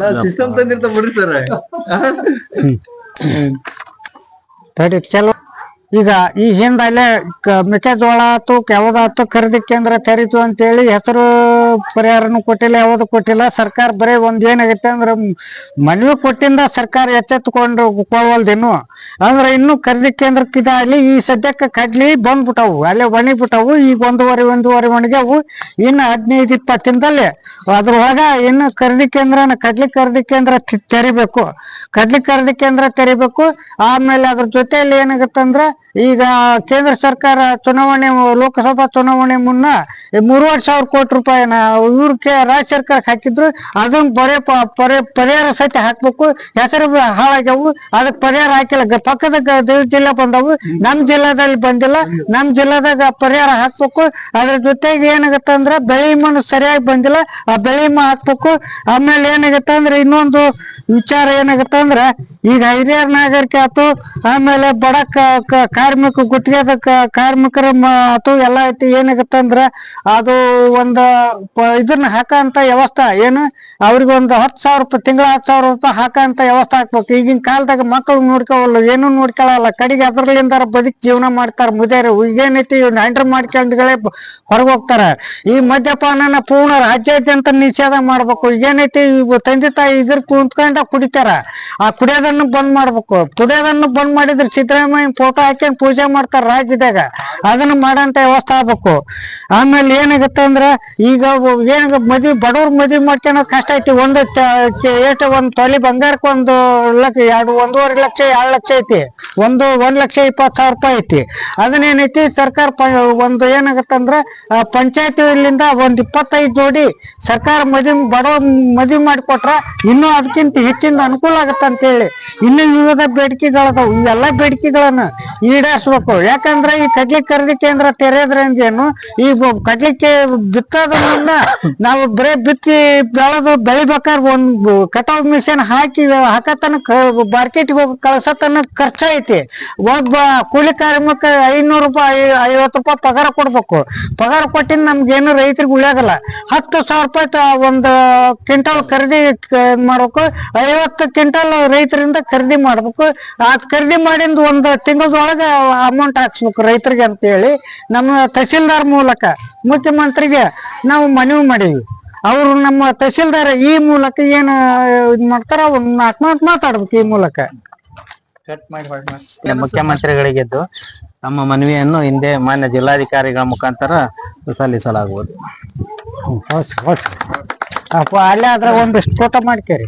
ಅಲ್ಲ ಸಿಸ್ಟಮ್ ತಂದಿರ್ತಾವ ಬಿಡ್ರಿ ಸರ್ ತಡಿ ಚಲೋ ಈಗ ಈ ಹಿಂದ ಅಲ್ಲೇ ಕ- ಮೆಕ್ಕೆಜೋಳ ಆತು ಯಾವ್ದಾತು ಖರೀದಿ ಕೇಂದ್ರ ತೆರೀತು ಅಂತೇಳಿ ಹೆಸರು ಪರಿಹಾರನು ಕೊಟ್ಟಿಲ್ಲ, ಯಾವ್ದು ಕೊಟ್ಟಿಲ್ಲ. ಸರ್ಕಾರ ಬರೀ ಒಂದ್ ಏನಾಗುತ್ತೆ ಅಂದ್ರೆ ಮನವಿ ಕೊಟ್ಟಿಂದ ಸರ್ಕಾರ ಎಚ್ಚೆತ್ತುಕೊಂಡು ಕೊಳ್ಳವಲ್ದೇನು ಅಂದ್ರೆ ಇನ್ನು ಖರೀದಿ ಕೇಂದ್ರಕ್ಕೆ ಇದಾಗ್ಲಿ, ಈ ಸದ್ಯಕ್ಕೆ ಕಡ್ಲಿ ಬಂದ್ಬಿಟ್ಟವು ಅಲ್ಲೇ ಒಣಗಿಬಿಟ್ಟವು ಈಗ ಒಂದೂವರೆ ಒಂದೂವರೆ ಒಣಗ್ಯಾವು, ಇನ್ನು ಹದಿನೈದು ಇಪ್ಪತ್ತಿಂದಲ್ಲಿ ಅದ್ರೊಳಗ ಇನ್ನು ಖರೀದಿ ಕೇಂದ್ರನ ಕಡ್ಲಿ ಖರೀದಿ ಕೇಂದ್ರ ತೆರಿಬೇಕು. ಕಡ್ಲಿ ಖರೀದಿ ಕೇಂದ್ರ ತೆರಿಬೇಕು. ಆಮೇಲೆ ಅದ್ರ ಜೊತೆಯಲ್ಲಿ ಏನಾಗತ್ತಂದ್ರ ಈಗ ಕೇಂದ್ರ ಸರ್ಕಾರ ಚುನಾವಣೆ, ಲೋಕಸಭಾ ಚುನಾವಣೆ ಮುನ್ನ ಮೂರುವರೆ ಸಾವಿರ ಕೋಟಿ ರೂಪಾಯಿನ ಇವ್ರ ರಾಜ್ಯ ಸರ್ಕಾರಕ್ಕೆ ಹಾಕಿದ್ರು. ಅದನ್ನ ಬರೇ ಪರಿಹಾರ ಸಹಿತ ಹಾಕ್ಬೇಕು. ಹೆಸರು ಹಾಳಾಗ್ಯವು. ಅದಕ್ಕೆ ಪರಿಹಾರ ಹಾಕಿಲ್ಲ. ಪಕ್ಕದ ಜಿಲ್ಲೆ ಬಂದವು. ನಮ್ ಜಿಲ್ಲಾದಲ್ಲಿ ಬಂದಿಲ್ಲ. ನಮ್ ಜಿಲ್ಲಾದಾಗ ಪರಿಹಾರ ಹಾಕ್ಬೇಕು. ಅದ್ರ ಜೊತೆಗೆ ಏನಾಗತ್ತಂದ್ರ ಬೆಳೆ ಮಣ್ಣು ಸರಿಯಾಗಿ ಬಂದಿಲ್ಲ. ಆ ಬೆಳೆ ಮಣ್ಣು ಹಾಕ್ಬೇಕು. ಆಮೇಲೆ ಏನಾಗತ್ತಂದ್ರ ಇನ್ನೊಂದು ವಿಚಾರ ಏನಾಗತ್ತಂದ್ರ ಈಗ ಹಿರಿಯರ ನಾಗರಿಕ ಆಯ್ತು. ಆಮೇಲೆ ಬಡ ಕಾರ್ಮಿಕ ಗುತ್ತಿಗೆ ಕಾರ್ಮಿಕರ ಅಥವಾ ಎಲ್ಲ ಐತಿ ಏನಾಗತ್ತಂದ್ರ ಅದು ಒಂದ ಇದನ್ನ ಹಾಕಂತ ವ್ಯವಸ್ಥೆ. ಏನು? ಅವ್ರಿಗೆ ಒಂದು ಹತ್ತು ಸಾವಿರ ರೂಪಾಯಿ, ತಿಂಗಳ ಹತ್ತು ಸಾವಿರ ರೂಪಾಯಿ ಹಾಕಂತ ವ್ಯವಸ್ಥೆ ಹಾಕ್ಬೇಕು. ಈಗಿನ ಕಾಲದಾಗ ಮಕ್ಕಳು ನೋಡ್ಕೋವಲ್ಲ, ಏನೂ ನೋಡ್ಕೊಳಲ್ಲ. ಕಡೆಗೆ ಅದ್ರಲ್ಲಿಂದ ಬದುಕ್ ಜೀವನ ಮಾಡ್ತಾರ ಮುದೇರು ಈಗೇನೈತಿ ಹ್ಯಾಂಡ್ರ್ ಮಾಡ್ಕೊಂಡ್ಗಳೇ ಹೊರಗೆ ಹೋಗ್ತಾರ ಈ ಮದ್ಯಪಾನನ ಪೂರ್ಣ ರಾಜ್ಯಾದ್ಯಂತ ನಿಷೇಧ ಮಾಡ್ಬೇಕು. ಏನೈತಿ ತಂದೆ ತಾಯಿ ಇದ್ರ ಕುಂತ್ಕೊಂಡ ಕುಡಿತಾರ. ಆ ಕುಡಿಯೋದನ್ನು ಬಂದ್ ಮಾಡ್ಬೇಕು. ಕುಡಿಯೋದನ್ನು ಬಂದ್ ಮಾಡಿದ್ರೆ ಸಿದ್ದರಾಮಯ್ಯ ಫೋಟೋ ಹಾಕ್ಯಂಡ್ ಪೂಜೆ ಮಾಡ್ತಾರ ರಾಜ್ಯದಾಗ? ಅದನ್ನ ಮಾಡಂತ ವ್ಯವಸ್ಥೆ ಆಗ್ಬೇಕು. ಆಮೇಲೆ ಏನಾಗತ್ತೆ ಅಂದ್ರ, ಈಗ ಏನ ಮದ್ವಿ, ಬಡವ್ರ ಮದ್ವಿ ಮಾಡ್ಕೊಳೋ ಕಷ್ಟ ಐತಿ. ಒಂದು ಏಟ, ಒಂದ್ ತೊಲಿ ಬಂಗಾರಕ್ಕೆ ಒಂದು ಲಕ್ಷ, ಎರಡು, ಒಂದೂವರೆ ಲಕ್ಷ, ಎರಡು ಲಕ್ಷ ಐತಿ. ಒಂದು, ಒಂದ್ ಲಕ್ಷ ಇಪ್ಪತ್ತು ಸಾವಿರ ರೂಪಾಯಿ ಐತಿ. ಅದನ್ನೇನೈತಿ, ಸರ್ಕಾರ ಒಂದು ಏನಾಗತ್ತಂದ್ರ ಪಂಚಾಯತಿಲಿಂದ ಒಂದ್ ಇಪ್ಪತ್ತೈದು ಜೋಡಿ ಸರ್ಕಾರ ಮದ್ವಿ ಬಡವ ಮದ್ವಿ ಮಾಡಿಕೊಟ್ರ ಇನ್ನೂ ಅದಕ್ಕಿಂತ ಹೆಚ್ಚಿನ ಅನುಕೂಲ ಆಗತ್ತ ಅಂತೇಳಿ ಇನ್ನು ವಿವಿಧ ಬೇಡಿಕೆಗಳದಾವು ಈ ಎಲ್ಲಾ ಬೇಡಿಕೆಗಳನ್ನ ಈಡೇರಿಸ್ಬೇಕು. ಯಾಕಂದ್ರೆ ಈ ಕಡ್ಲಿ ಖರೀದಿ ಕೇಂದ್ರ ತೆರೆದ್ರೆ ಏನು ಈ ಕಡ್ಲಿ ಕಡ್ಲಿಕ್ಕೆ ಮುನ್ನ ನಾವು ಬರೇ ಬಿತ್ತಿ ಬೆಳೆದು ಬೆಳಿಬೇಕಾದ್ರೆ ಒಂದು ಕಟಾವ್ ಮಿಷನ್ ಹಾಕಿ ಹಾಕತನ ಮಾರ್ಕೆಟ್ಗೆ ಹೋಗಿ ಕಳ್ಸತನ ಖರ್ಚು ಐತಿ ಒಬ್ಬ ಕೂಲಿ ಕಾರ್ಮಿಕ ಐನೂರು ರೂಪಾಯಿ ಐವತ್ತು ರೂಪಾಯಿ ಪಗಾರ ಕೊಡ್ಬೇಕು. ಪಗಾರ ಕೊಟ್ಟಿನ ನಮ್ಗೇನು ರೈತರಿಗೆ ಉಳಿಯಾಗಲ್ಲ. ಹತ್ತು ಸಾವಿರ ರೂಪಾಯಿ ಒಂದು ಕ್ವಿಂಟಲ್ ಖರೀದಿ ಮಾಡ್ಬೇಕು. ಐವತ್ತು ಕ್ವಿಂಟಲ್ ರೈತರಿಂದ ಖರೀದಿ ಮಾಡ್ಬೇಕು. ಅದ್ ಖರೀದಿ ಮಾಡಿಂದ ಒಂದು ತಿಂಗಳದೊಳಗ ಅಮೌಂಟ್ ಹಾಕ್ಸ್ಬೇಕು ರೈತರಿಗೆ ಅಂತೇಳಿ ನಮ್ಮ ತಹಸೀಲ್ದಾರ್ ಮೂಲಕ ಮುಖ್ಯಮಂತ್ರಿಗೆ ನಾವು ಮನವಿ ಮಾಡೀವಿ ಅವರು ನಮ್ಮ ತಹಸೀಲ್ದಾರ್ ಈ ಮೂಲಕ ಏನು ಇದು ಮಾಡ್ತಾರ ಅವ್ರು ನಾಲ್ಕು ಮಾತು ಮಾತಾಡ್ಬೇಕು ಈ ಮೂಲಕ. ಮುಖ್ಯಮಂತ್ರಿಗಳಿಗೆದ್ದು ನಮ್ಮ ಮನವಿಯನ್ನು ಹಿಂದೆ ಮಾನ್ಯ ಜಿಲ್ಲಾಧಿಕಾರಿಗಳ ಮುಖಾಂತರ ಸಲ್ಲಿಸಲಾಗುವುದು. ಅಪ್ಪ ಅಲ್ಲೇ ಆದ್ರೆ ಒಂದು ಸ್ಫೋಟ ಮಾಡ್ಕೇರಿ.